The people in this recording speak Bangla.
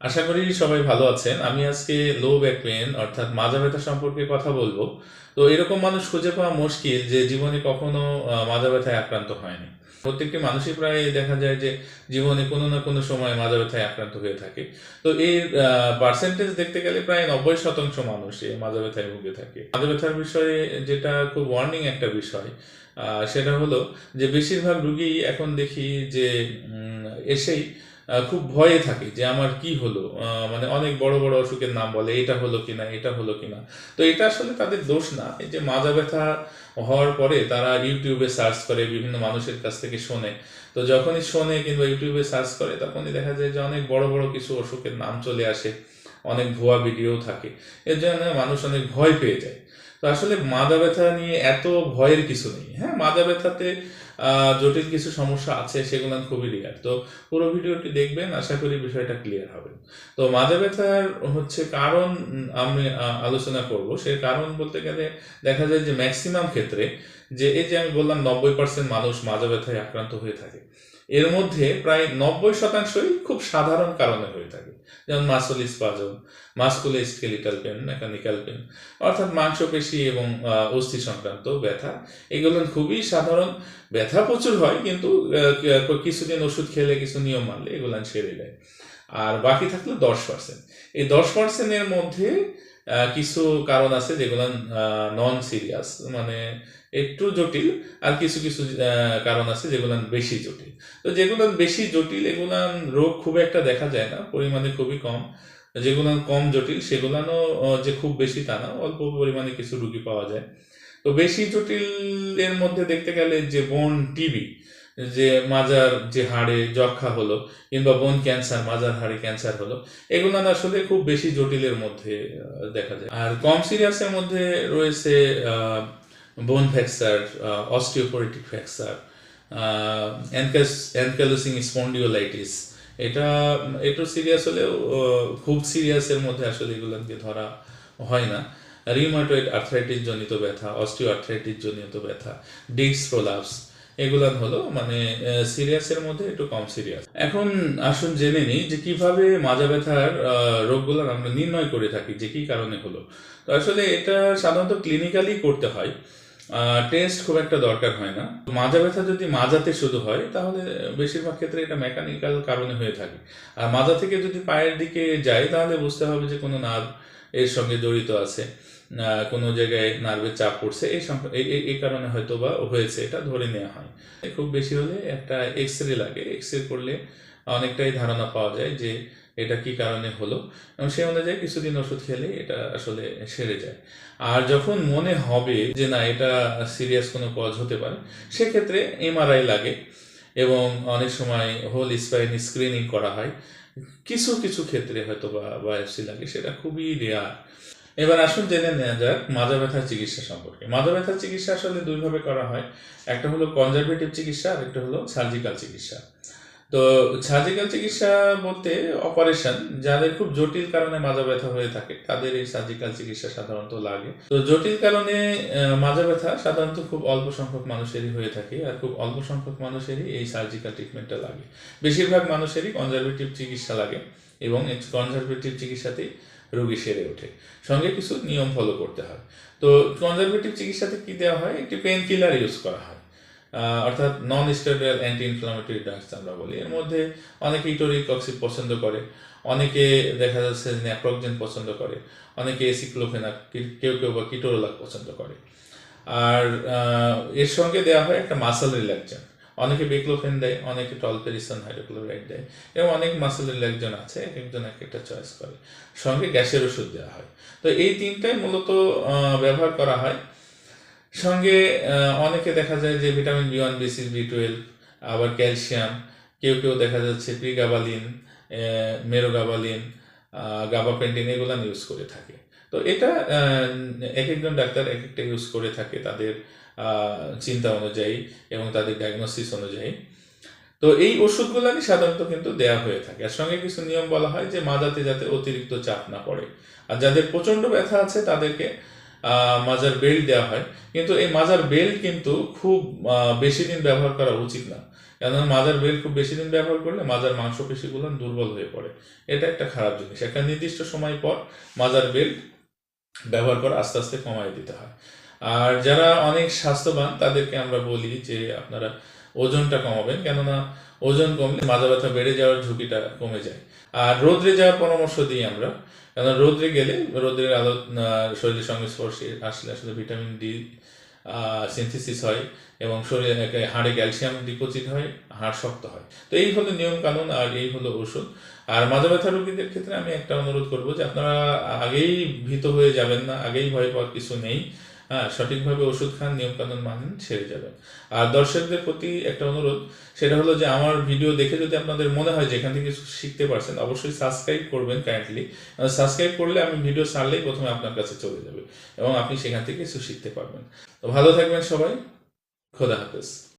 আশা করি সবাই ভালো আছেন। আমি আজকে লো ব্যাক পেন, অর্থাৎ মাজা ব্যথা সম্পর্কে কথা বলব। তো এরকম মানুষ খুঁজে পাওয়া মুশকিল যে জীবনে কখনো মাজা ব্যথায় আক্রান্ত হয়নি। প্রত্যেকটি মানুষই প্রায় দেখা যায় যে জীবনে কোনো না কোনো সময় মাজা ব্যথায় আক্রান্ত হয়ে থাকে। তো এর পার্সেন্টেজ দেখতে গেলে প্রায় নব্বই শতাংশ মানুষ এই মাজা ব্যথায় ভুগে থাকে। মাজা ব্যথার বিষয়ে যেটা খুব ওয়ার্নিং একটা বিষয় সেটা হলো যে বেশিরভাগ রুগী এখন দেখি যে এসেই খুব ভয়ে থাকে যে আমার কি হলো? মানে অনেক বড় বড় অসুখের নাম বলে, এটা হলো কিনা, এটা হলো কিনা। তো এটা আসলে তাদের দোষ না। এই যে মাজা ব্যথা হওয়ার পরে তারা ইউটিউবে সার্চ করে, বিভিন্ন মানুষের কাছ থেকে শোনে। তো যখনই শোনে কিংবা ইউটিউবে সার্চ করে, তখনই দেখা যায় যে অনেক বড় বড় কিছু অসুখের নাম চলে আসে। অনেক ভুয়া ভিডিও থাকে। এর জন্য মানুষ অনেক ভয় পেয়ে যায়। তো আসলে মাজা ব্যথা নিয়ে এত ভয়ের কিছু নেই হ্যাঁ? মাজা ব্যথাতে জটিল কিছু সমস্যা আছে, সেগুলো খুবই রিয়ার তো পুরো ভিডিওটি দেখবেন, আশা করি বিষয়টা ক্লিয়ার হবে। তো মাজা ব্যথার হচ্ছে কারণ আমি আলোচনা করব। সে কারণ বলতে গেলে দেখা যায় যে ম্যাক্সিমাম ক্ষেত্রে যে, এই যে আমি বললাম নব্বই পার্সেন্ট মানুষ মাজা ব্যথায় আক্রান্ত হয়ে থাকে। এর মধ্যে প্রায় নব্বই শতাংশই খুব সাধারণ কারণে হয়ে থাকে। যেমন muscle spasm musculo skeletal pain, mechanical pain, অর্থাৎ মাংসপেশি এবং অস্থি সংক্রান্ত ব্যথা। এগুলো খুবই সাধারণ। ব্যথা প্রচুর হয় কিন্তু কিছুদিন ওষুধ খেলে কিছু নিয়ম মানলে এগুলো সেরে যায় আর বাকি থাকল দশ পার্সেন্ট। এই দশ পার্সেন্টের মধ্যে কিছু কারণ আছে যেগুলো নন সিরিয়াস মানে একটু জটিল আর কিছু কিছু কারণ আছে যেগুলো বেশি জটিল। তো যেগুলো বেশি জটিল, এগুলো রোগ খুব একটা দেখা যায় না, পরিমাণে খুবই কম। যেগুলো কম জটিল, সেগুলানো যে খুব বেশি তা না, অল্প পরিমাণে কিছু রুগী পাওয়া যায়। তো বেশি জটিল এর মধ্যে দেখতে গেলে যে বোন টিবি যে মাজার যে হাড়ে যক্ষা হলো, কিংবা বোন ক্যান্সার মাজার হাড়ে ক্যান্সার হলো, এগুলো আসলে খুব বেশি জটিলের মধ্যে দেখা যায়। আর কম সিরিয়াসের মধ্যে রয়েছে বোন ফ্র্যাকচার অস্টিওপোরিটিক ফ্র্যাকচার অ্যানকালোসিং স্পন্ডিওলাইটিস এটা একটু সিরিয়াস হলেও আহ, খুব সিরিয়াসের মধ্যে আসলে এগুলোকে ধরা হয় না। রিউমাটয়েড আর্থ্রাইটিস জনিত ব্যথা অস্টিও আর্থ্রাইটিস জনিত ব্যথা ডিস্ক প্রোলাপস এগুলান হলো মানে সিরিয়াসের মধ্যে একটু কম সিরিয়াস এখন আসুন জেনে নিই যে কীভাবে মাজা ব্যথার রোগগুলো আমরা নির্ণয় করে থাকি যে কি কারণে হলো। তো আসলে এটা সাধারণত ক্লিনিক্যালি করতে হয়। টেস্ট খুব একটা দরকার হয় না। মাজা ব্যথা যদি মাজাতে শুধু হয়, তাহলে বেশিরভাগ ক্ষেত্রে এটা মেকানিক্যাল কারণে হয়ে থাকে। আর মাজা থেকে যদি পায়ের দিকে যায়, তাহলে বুঝতে হবে যে কোনো নার্ভ এর সঙ্গে জড়িত আছে। কোনো জায়গায় নার্ভের চাপ পড়ছে, এই এই- কারণে হয়তো বা হয়েছে, এটা ধরে নেওয়া হয়। খুব বেশি হলে একটা এক্স রে লাগে এক্স রে করলে অনেকটাই ধারণা পাওয়া যায় যে এটা কি কারণে হলো। এবং সেই অনুযায়ী কিছুদিন ওষুধ খেলে এটা আসলে সেরে যায়। আর যখন মনে হবে যে না, এটা সিরিয়াস কোনো কজ হতে পারে, সেক্ষেত্রে এমআরআই লাগে। এবং অনেক সময় হোল স্পাইন স্ক্রিনিং করা হয়। কিছু কিছু ক্ষেত্রে হয়তো বা বায়োপসি লাগে, সেটা খুবই রেয়ার এবার আসুন জেনে নেওয়া যাক মাজা ব্যথার চিকিৎসা সম্পর্কে। মাজা ব্যথার চিকিৎসা আসলে দুইভাবে করা হয়। একটা হলো কনজারভেটিভ চিকিৎসা আর একটা হলো সার্জিক্যাল চিকিৎসা। তো সার্জিক্যাল চিকিৎসা বলতে অপারেশন, যাদের খুব জটিল কারণে মাজা ব্যথা হয়ে থাকে, তাদের এই সার্জিক্যাল চিকিৎসা সাধারণত লাগে। তো জটিল কারণে মাজা ব্যথা সাধারণত খুব অল্প সংখ্যক মানুষেরই হয়ে থাকে, আর খুব অল্প সংখ্যক মানুষেরই এই সার্জিক্যাল ট্রিটমেন্টটা লাগে। বেশিরভাগ মানুষেরই কনজারভেটিভ চিকিৎসা লাগে, এবং কনজারভেটিভ চিকিৎসাতেই রোগী সেরে ওঠে। সঙ্গে কিছু নিয়ম ফলো করতে হয়। তো কনজারভেটিভ চিকিৎসাতে কি দেওয়া হয়? একটি পেন কিলার ইউজ করা হয়। অর্থাৎ non steroid anti inflammatory drugs আমরা বলি। এর মধ্যে অনেকে ইটোরিকক্সিড পছন্দ করে, অনেকে দেখা যাচ্ছে ন্যাপ্রোকজেন পছন্দ করে, অনেকে এসিক্লোফেনাক কেউ কেউ বা কিটোরোলাক পছন্দ করে। আর এর সঙ্গে দেওয়া হয় একটা মাসাল রিল্যাক্সেন অনেকে বেক্লোফেন দেয়, অনেকে টলপেরিসন হাইড্রোক্লোরাইড দেয়, এবং অনেক মাসাল রিল্যাক্সন আছে, এক একজন এক একটা চয়েস করে। সঙ্গে গ্যাসের ওষুধ দেওয়া হয়। তো এই তিনটাই মূলত ব্যবহার করা হয়। সঙ্গে অনেকে দেখা যায় যে vitamin B one, B six, B twelve, আবার ক্যালসিয়াম, কেউ কেউ দেখা যাচ্ছে প্রিগাবালিন মেরোগাবালিন গাবা গাবাপেন্টিন, এগুলো ইউজ করে থাকে। তো এটা এক একজন ডাক্তার এক একটা ইউজ করে থাকে তাদের চিন্তা অনুযায়ী এবং তাদের ডায়াগনোসিস অনুযায়ী। তো এই ওষুধগুলোই সাধারণত কিন্তু দেয়া হয়ে থাকে। আর সঙ্গে কিছু নিয়ম বলা হয় যে মাজাতে যাতে অতিরিক্ত চাপ না পড়ে। আর যাদের প্রচণ্ড ব্যথা আছে তাদেরকে মাজার বেল্ট দেওয়া হয়। কিন্তু এই মাজার বেল্ট কিন্তু খুব বেশি দিন ব্যবহার করা উচিত না। কেননা মাজার বেল্ট খুব বেশি দিন ব্যবহার করলে মাজার মাংসপেশিগুলো দুর্বল হয়ে পড়ে। এটা একটা খারাপ জিনিস। একটা নির্দিষ্ট সময় পর মাজার বেল্ট ব্যবহার করে আস্তে আস্তে কমায় দিতে হয়। আর যারা অনেক স্বাস্থ্যবান, তাদেরকে আমরা বলি যে আপনারা ওজনটা কমাবেন, কেননা ওজন কমলে মাজা ব্যথা বেড়ে যাওয়ার ঝুঁকিটা কমে যায়। আর রোদ্রে যাওয়ার পরামর্শ দিই আমরা কেন রোদ্রে গেলে রোদ্রের আলো শরীরের সংস্পর্শে আসলে আসলে ভিটামিন ডি সিনথেসিস হয় এবং শরীরে হাড়ে ক্যালসিয়াম ডিপোজিট হয়, হাড় শক্ত হয়। তো এই হলো নিয়ম কানুন আর এই হলো ওষুধ আর মাজা ব্যথা রোগীদের ক্ষেত্রে আমি একটা অনুরোধ করব যে আপনারা আগেই ভীত হয়ে যাবেন না, আগেই ভয় পাওয়ার কিছু নেই। হ্যাঁ সঠিকভাবে ওষুধ খান নিয়ম কানুন মানেন, সেরে যাবেন। আর দর্শকদের প্রতি একটা অনুরোধ, সেটা হলো যে আমার ভিডিও দেখে যদি আপনাদের মনে হয় যে এখান থেকে কিছু শিখতে পারছেন, অবশ্যই সাবস্ক্রাইব করবেন কাইন্ডলি সাবস্ক্রাইব করলে আমি ভিডিও ছাড়লেই প্রথমে আপনার কাছে চলে যাবে এবং আপনি সেখান থেকে কিছু শিখতে পারবেন। তো ভালো থাকবেন সবাই। খোদা হাফেজ।